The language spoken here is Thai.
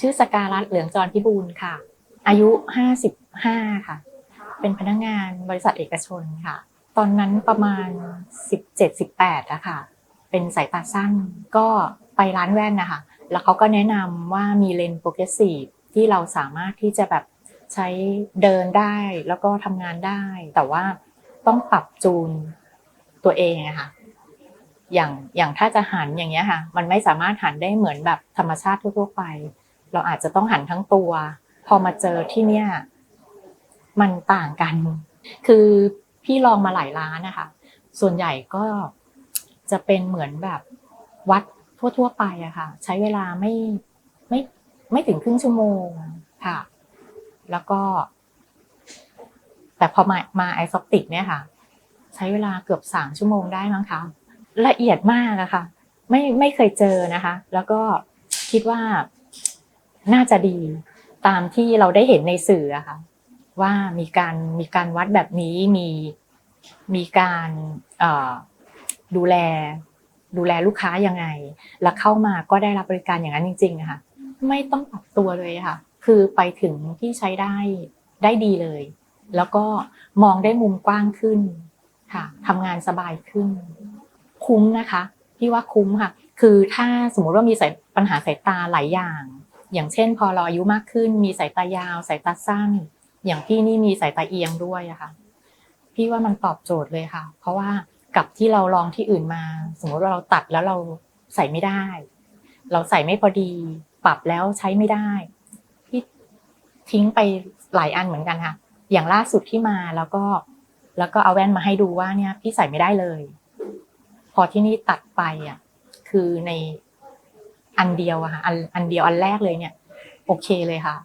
ชื่อสกาลัตเหลืองจรพิบูลค่ะ อายุห้าสิบห้าค่ะ เป็นพนักงานบริษัทเอกชนค่ะ ตอนนั้นประมาณสิบเจ็ดสิบแปดอะค่ะ เป็นสายตาสั้นก็ไปร้านแว่นนะคะ แล้วเขาก็แนะนำว่ามีเลนส์โปรเกรสซีฟที่เราสามารถที่จะแบบใช้เดินได้แล้วก็ทำงานได้ แต่ว่าต้องปรับจูนตัวเองอะค่ะอย่างอย่างถ้าจะหันอย่างเงี้ยค่ะ มันไม่สามารถหันได้เหมือนแบบธรรมชาติทั่วๆไป เราอาจจะต้องหันทั้งตัว พอมาเจอที่เนี่ย มันต่างกัน คือพี่ลองมาหลายร้านนะคะ ส่วนใหญ่ก็จะเป็นเหมือนแบบวัดทั่วๆไปอะค่ะ ใช้เวลาไม่ไม่ไม่ถึงครึ่งชั่วโมงค่ะ แล้วก็ แต่พอมามาไอซอปติกเนี่ยค่ะ ใช้เวลาเกือบสามชั่วโมงได้มั้งคะละเอียดมากอะค่ะ ไม่ไม่เคยเจอนะคะ แล้วก็คิดว่า น่าจะดีตามที่เราได้เห็นในสื่ออะค่ะว่ามีการมีการวัดแบบนี้มีมีการดูแลดูแลลูกค้ายังไง แล้วเข้ามาก็ได้รับบริการอย่างนั้นจริงๆอะค่ะไม่ต้องปรับตัวเลยค่ะ คือไปถึงที่ใช้ได้ได้ดีเลย แล้วก็มองได้มุมกว้างขึ้นค่ะทำงานสบายขึ้น คุ้มนะคะ พี่ว่าคุ้มค่ะ คือถ้าสมมติว่ามีปัญหาสายตาหลายอย่าง อย่างเช่น พอเราอายุมากขึ้น มีสายตายาว สายตาสั้น อย่างพี่นี่มีสายตาเอียงด้วยอะค่ะพี่ว่ามันตอบโจทย์เลยค่ะ เพราะว่ากับที่เราลองที่อื่นมา สมมติว่าเราตัดแล้วเราใส่ไม่ได้ เราใส่ไม่พอดี ปรับแล้วใช้ไม่ได้พี่ทิ้งไปหลายอันเหมือนกันค่ะ อย่างล่าสุดที่มาแล้วก็แล้วก็เอาแว่นมาให้ดูว่าเนี่ยพี่ใส่ไม่ได้เลย พอที่นี่ตัดไปอะคือใน อันเดียวอะค่ะอันอันเดียวอันแรกเลยเนี่ย โอเคเลยค่ะ